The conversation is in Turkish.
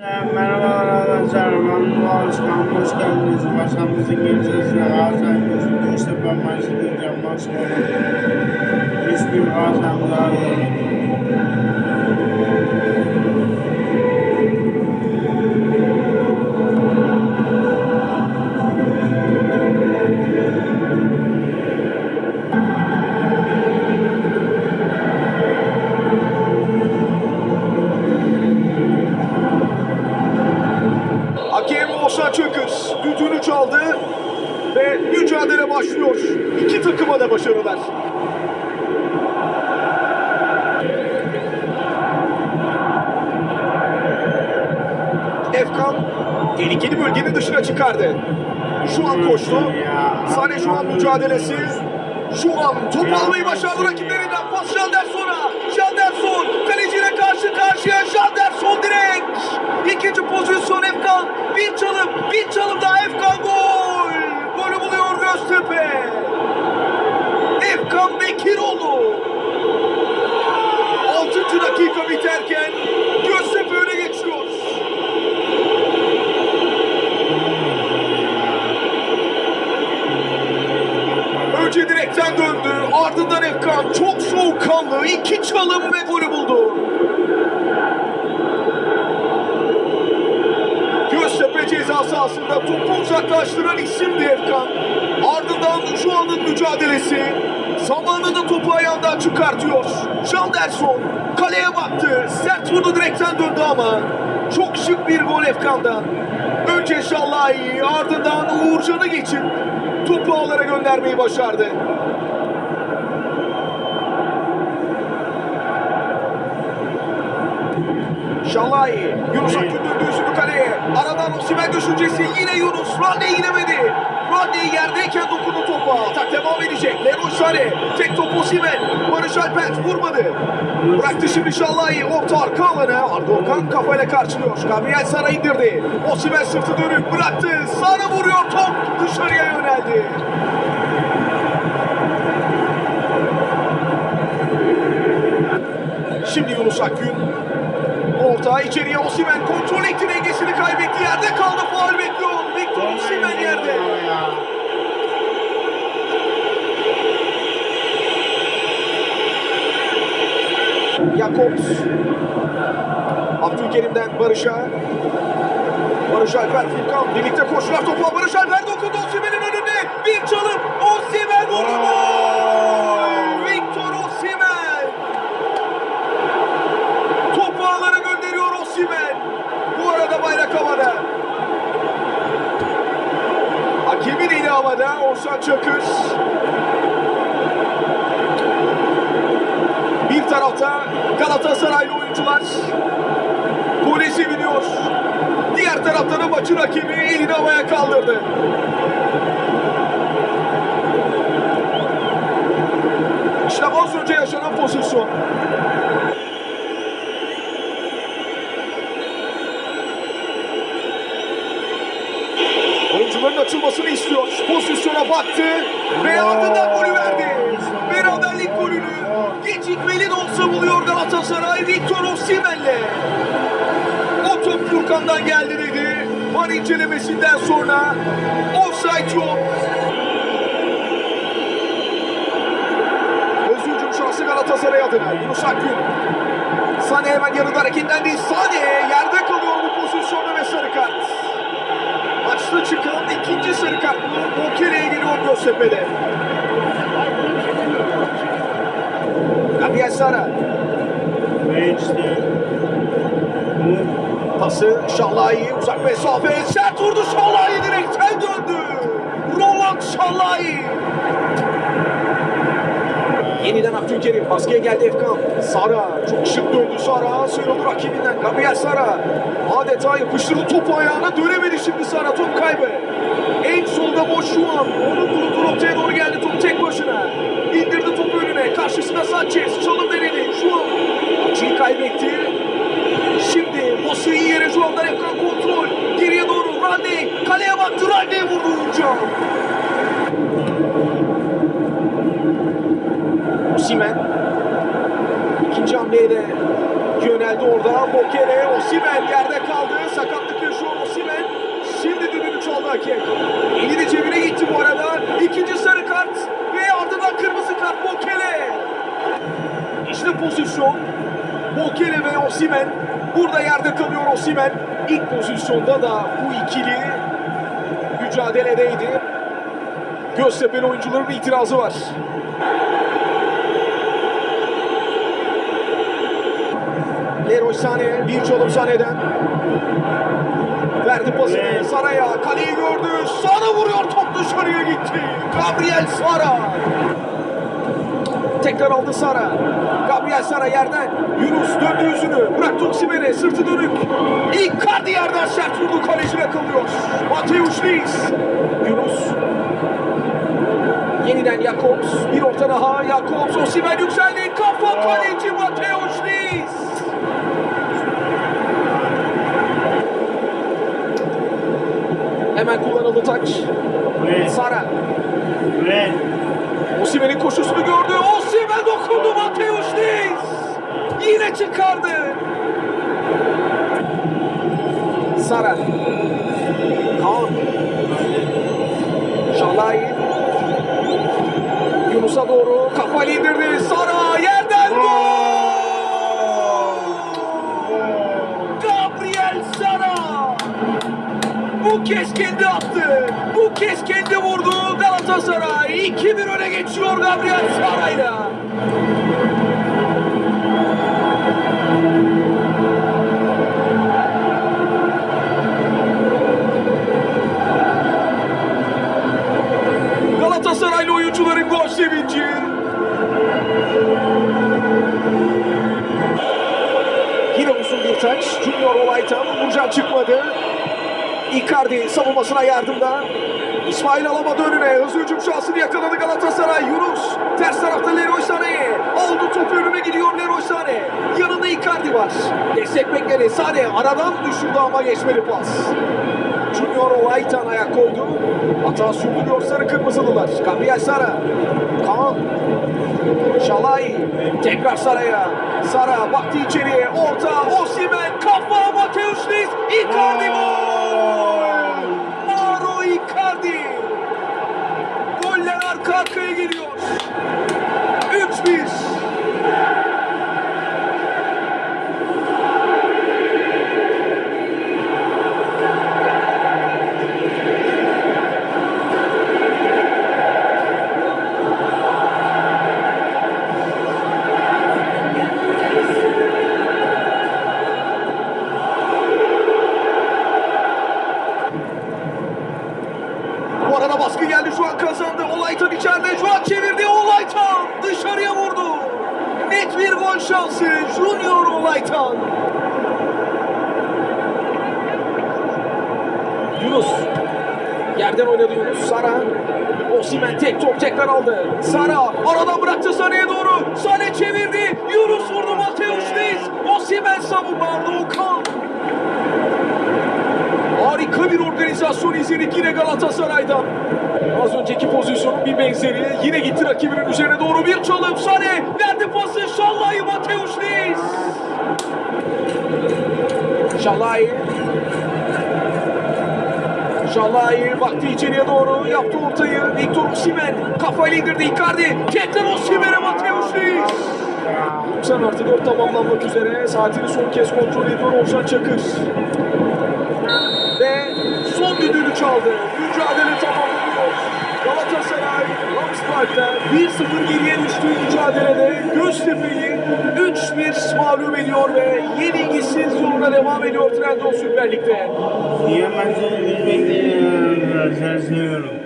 Merhabalar arkadaşlar, ben Doğan Özkan, hoş geldiniz. Masamızın gelişesine Galatasaray Gözü Göztepe maçı diyeceğim. Maç sonu 3-1 Galatasaray galibiyeti. Mücadele başlıyor. İki takıma da başarılar. Efkan tehlikeli bölgenin dışına çıkardı. Şu an koştu. Sane şu an mücadelesi. Şu an top almayı başardı rakiplerinden. Pas Janderson'a. Janderson kaleciyle karşı karşıya. Janderson direkt. İkinci pozisyon Efkan. Bir çalım, bir çalım daha Efkan gol. Göztepe. Efkan Bekiroğlu. 6. dakika biterken Göztepe öne geçiyor. Önce direkten döndü. Ardından Efkan çok soğukkanlı. iki çalım ve golü buldu. Göztepe ceza sahasında topu uzaklaştıran isimdi Efkan. Ardından şu anın mücadelesi. Zamanında topu ayağından çıkartıyor. Janderson kaleye baktı. Sert vurdu direkten döndü ama çok şık bir gol Efkan'dan. Önce Şallahi ardından Uğurcan'ı geçip topu ağlara göndermeyi başardı. Şalay, Yunus Akgün döndü yüzünü kaleye. Aradan Osimhen düşüncesi yine Yunus. Rodney inemedi. Rodney yerdeyken dokundu topa. Atak devam edecek. Leroy Sané. Tek top Osimhen. Barış Alper vurmadı. Bıraktı şimdi Şalay. Orta arka alana. Arda Okan kafayla karşılıyor. Gabriel Sara indirdi. Osimhen sırtı dönüp bıraktı. Sara vuruyor. Top dışarıya yöneldi. Şimdi Yunus Akgün Orta içeriye Osimhen Jakobs. Abdülkerim'den Barış'a. Barış Alper Furkan birlikte koşular topa Barış Alper dokundu. Osimhen'in önünde. Bir çalım. Osimhen vurdu. Gol! Victor Osimhen. Topu ağlara gönderiyor Osimhen. Bu arada bayrak havada. Hakemin eli havada. Orsan Çakır. Gole seviniyor. Diğer tarafta da maçın hakemi elini havaya kaldırdı. İşte az önce yaşanan pozisyon. Oyuncuların açılmasını istiyor. Pozisyona baktı ve ardından golü buluyor Galatasaray Victor Osimhen'le. O top Furkan'dan geldi dedi. Var incelemesinden sonra offside yok. Özgür hücum şansı Galatasaray adına. Yunus Akgün. Sane hemen yanında hareketlendi. Sane yerde kalıyor bu pozisyonda ve sarı kart. Maçta çıkan ikinci sarı kart Bokele'ye geliyor Göztepe'de. Gabriel Sara Geçti. pası Şallahi uzak mesafe sert vurdu Şallahi direkten döndü. Roland Şallahi. Yeniden Abdülkerim baskıya geldi Efkan. Sara çok şık döndü Sara. Sıyrıldı rakibinden Gabriel Sara. Adeta yapıştırdı topu ayağına dönemedi şimdi Sara top kaybı. En solda boş şu an. Onun bulunduğu noktaya doğru geldi top tek başına. İndirdi topu Karşısına Sanchez. Çalım denedi. Şu açıyı kaybetti. Şimdi Mosin yere şu anda Refkan kontrol. Geriye doğru Rande. Kaleye baktı. Rande vurdu uca. Osimen. İkinci hamleye de yöneldi orada. Bokere Osimen yerde kaldı. Sakatlık yaşıyor Osimen. Şimdi düdüğünü çaldı hakem. Eli de cebine gitti bu arada. İkinci sarı kart. Ferhat Bokele. İşte pozisyon. Bokele ve Osimen. Burada yerde kalıyor Osimen. İlk pozisyonda da bu ikili mücadeledeydi. Göztepe'li oyuncuların itirazı var. Leroy Sané bir çalım Sané'den. Verdi pasını Sara'ya. Kaleyi gördü. Sara vuruyor. Top dışarıya gitti. Gabriel Sara. Tekrar aldı Sara. Gabriel Sara yerden. Yunus döndü yüzünü. Bıraktı Osimhen'e. Sırtı dönük. Icardi yerden sert vurdu. Kalecine kalıyor. Mateusz Reis. Yunus. Yeniden Jakobs. Bir orta daha. Jakobs. Osimhen yükseldi. Kafa kaleci Mateusz Reis. Hemen kullanıldı taç. Sara. ve, Osimhen'in koşusunu gördü. Osimhen dokundu Mateus Reis. Yine çıkardı. Sara. Kaan. Şalay. Yunus'a doğru kafayla indirdi. Sara yerden gol. Gabriel Sara. Bu kez kendi attı. Bu kez kendi vurdu. Galatasaray 2-1 öne geçiyor Gabriel Sara'yla. Icardi savunmasına yardımda. İsmail alamadı önüne. Hızlı hücum şansını yakaladı Galatasaray. Yunus ters tarafta Leroy Sané. Aldı topu önüne gidiyor Leroy Sané. Yanında Icardi var. Destek bekledi. Sané aradan düşürdü ama geçmedi pas. Junior Olaytan ayak koydu. Hata sürdürüyor sarı kırmızılılar. Gabriel Sara. Kaan. Şalay. Tekrar Sara'ya. Sara baktı içeriye. Orta. Osimhen. Kafa. Mateus Reis. Icardi gol. Mauro Icardi. Goller arka arkaya Junior Olaytan. Yunus. Yerden oynadı Yunus. Sara. Osimhen tek top tekrar aldı. Sara aradan bıraktı Sané'ye doğru. Sané çevirdi. Yunus vurdu Mateus Reis. Osimhen savunma aldı organizasyon izledik yine Galatasaray'dan. Az önceki pozisyonun bir benzeri. Yine gitti rakibinin üzerine doğru bir çalım. Sane verdi pası. Şallay Mateus Reis. Şallay. Şallay baktı içeriye doğru. Yaptı ortayı. Victor Osimhen kafayla indirdi. Icardi. Tekrar Osimhen'e Mateus Reis. 90 artı 4 tamamlanmak üzere. Saatini son kez kontrol ediyor Orhan Çakır çaldı. Mücadele tamamlanıyor. Galatasaray Ramspark'ta 1-0 geriye düştüğü mücadelede Göztepe'yi 3-1 mağlup ediyor ve yenilgisiz yoluna devam ediyor Trendyol Süper Lig'de. Yiyemezsiniz bekleyin. Seni seviyorum.